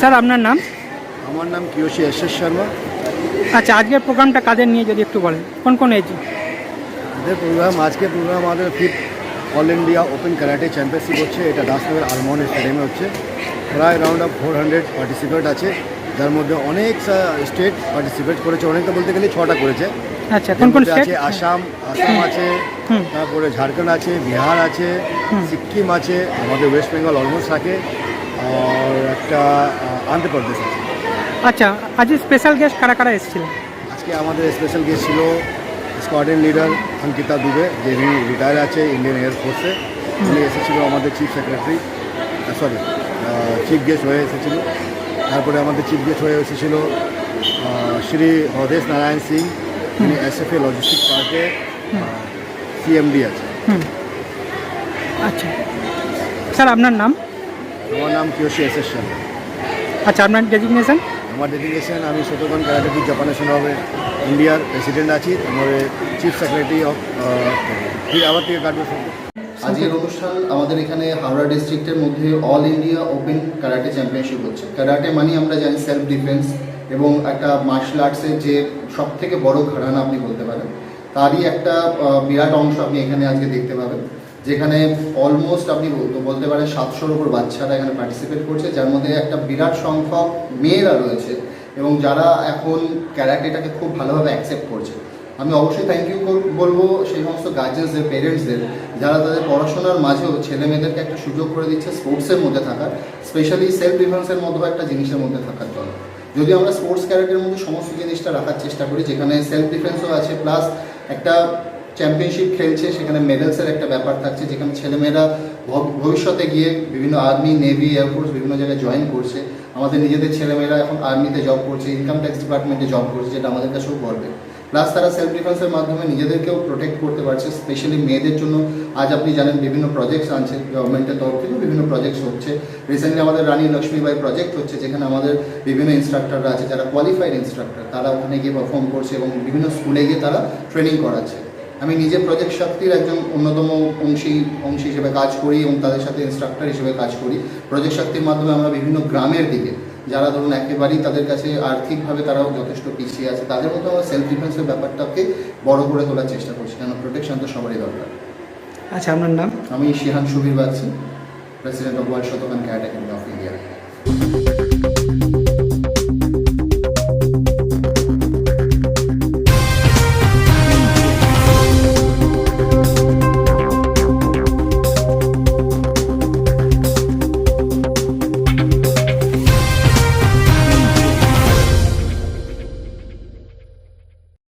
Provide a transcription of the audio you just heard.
Sir আপনার নাম? আমার নাম কিয়সী এস শর্মা। আচ্ছা আজকের প্রোগ্রামটা কাদের নিয়ে যদি একটু বলেন? কোন কোন এজ আমাদের প্রোগ্রাম আজকে প্রোগ্রাম আমাদের fifth all India open karate championship হচ্ছে। এটা দাসনগর আলমোহন স্টেডিয়ামে হচ্ছে। প্রায় round of four hundred participate আছে। যার মধ্যে অনেক স্টেট পার্টিসিপেট করেছে। অনেকটা বলতে গেলে ছটা করেছে। আচ্ছা কোন এর কোন আছে আসাম আসাম আছে তারপরে ঝাড়খণ্ড আছে বিহার আছে সিকিম আছে আমাদের ওয়েস্ট বেঙ্গল অলমোস্ট থাকে। আর একটা অন্ধ্রপ্রদেশ আছে আচ্ছা আজ স্পেশাল গেস্ট কারা কারা এসেছিলেন আজকে আমাদের স্পেশাল গেস্ট ছিল স্কোয়াডেন লিডার অঙ্কিতা দুবে যে রিটায়ার আছে ইন্ডিয়ান এয়ারফোর্সে উনি এসেছিল আমাদের chief secretary sorry chief guest হয়ে এসেছিল। তারপরে আমাদের চিফ গেস্ট হয়ে এসেছিল শ্রী হদেশ নারায়ণ সিং। উনি এস এফ এ লজিস্টিক পার্কে সিএমডি আছে। আচ্ছা। স্যার আপনার নাম? আমার নাম কিয়সি এস এস শর্মা আচ্ছা আপনার ডেজিগনেশন আমার ডেডিকেশন আমি শতগণ ক্যারাটেটি জাপান হবে ইন্ডিয়ার প্রেসিডেন্ট আছি আমার চিফ সেক্রেটারি অফ আবার থেকে আজকের অনুষ্ঠান আমাদের এখানে হাওড়া ডিস্ট্রিক্টের মধ্যে all India open karate championship হচ্ছে। ক্যারাটে মানে আমরা জানি সেলফ ডিফেন্স এবং একটা মার্শাল আর্টসের যে সব থেকে বড় ঘরানা আপনি বলতে পারেন তারই একটা বিরাট অংশ আপনি এখানে আজকে দেখতে পাবেন। যেখানে অলমোস্ট আপনি বল- বলতে পারেন সাতশোর উপর বাচ্চারা এখানে পার্টিসিপেট করছে, যার মধ্যে একটা বিরাট সংখ্যক মেয়েরা রয়েছে এবং যারা এখন ক্যারাটেটাকে খুব ভালোভাবে অ্যাকসেপ্ট করছে। আমি অবশ্যই থ্যাংক ইউ বলব সেই সমস্ত গার্জেন্সদের পেরেন্টসদের যারা তাদের পড়াশোনার মাঝেও ছেলে মেয়েদেরকে একটা সুযোগ করে দিচ্ছে স্পোর্টসের মধ্যে থাকার স্পেশালি সেলফ ডিফেন্সের মতো একটা জিনিসের মধ্যে থাকার জন্য। যদি আমরা স্পোর্টস ক্যারেক্টারের মধ্যে সমস্ত জিনিসটা রাখার চেষ্টা করি, যেখানে সেলফ ডিফেন্সও আছে প্লাস একটা চ্যাম্পিয়নশিপ খেলছে, সেখানে মেডেলসের একটা ব্যাপার থাকছে, যেখানে ছেলেমেয়েরা ভবিষ্যতে গিয়ে বিভিন্ন আর্মি নেভি এয়ারফোর্স বিভিন্ন জায়গায় জয়েন করছে। আমাদের নিজেদের ছেলেমেয়েরা এখন আর্মিতে জব করছে ইনকাম ট্যাক্স ডিপার্টমেন্টে জব করছে, যেটা আমাদের কাছেও গর্বের। প্লাস তারা সেলফ ডিফেন্সের মাধ্যমে নিজেদেরকেও প্রোটেক্ট করতে পারছে স্পেশালি মেয়েদের জন্য আজ আপনি জানেন বিভিন্ন প্রজেক্টস আনছে গভর্নমেন্টের তরফ থেকে বিভিন্ন প্রজেক্টস হচ্ছে। রিসেন্টলি আমাদের রানী লক্ষ্মীবাই প্রজেক্ট হচ্ছে, যেখানে আমাদের বিভিন্ন ইনস্ট্রাক্টররা আছে, যারা কোয়ালিফাইড ইনস্ট্রাক্টর তারা ওখানে গিয়ে পারফর্ম করছে এবং বিভিন্ন স্কুলে গিয়ে তারা ট্রেনিং করাচ্ছে। আমি নিজে প্রজেক্ট শক্তির একজন অন্যতম অংশী অংশী হিসেবে কাজ করি এবং তাদের সাথে ইনস্ট্রাক্টর হিসেবে কাজ করি। প্রজেক্ট শক্তির মাধ্যমে আমরা বিভিন্ন গ্রামের দিকে যারা ধরুন একেবারেই তাদের কাছে আর্থিকভাবে তারাও যথেষ্ট পিছিয়ে আছে তাদের মধ্যে আমরা সেলফ ডিফেন্সের ব্যাপারটাকে বড় করে তোলার চেষ্টা করছি কেন প্রোটেকশন তো সবারই দরকার। আচ্ছা আপনার নাম? আমি shihan Subir Bagchi president of world Shotokan cat academy of India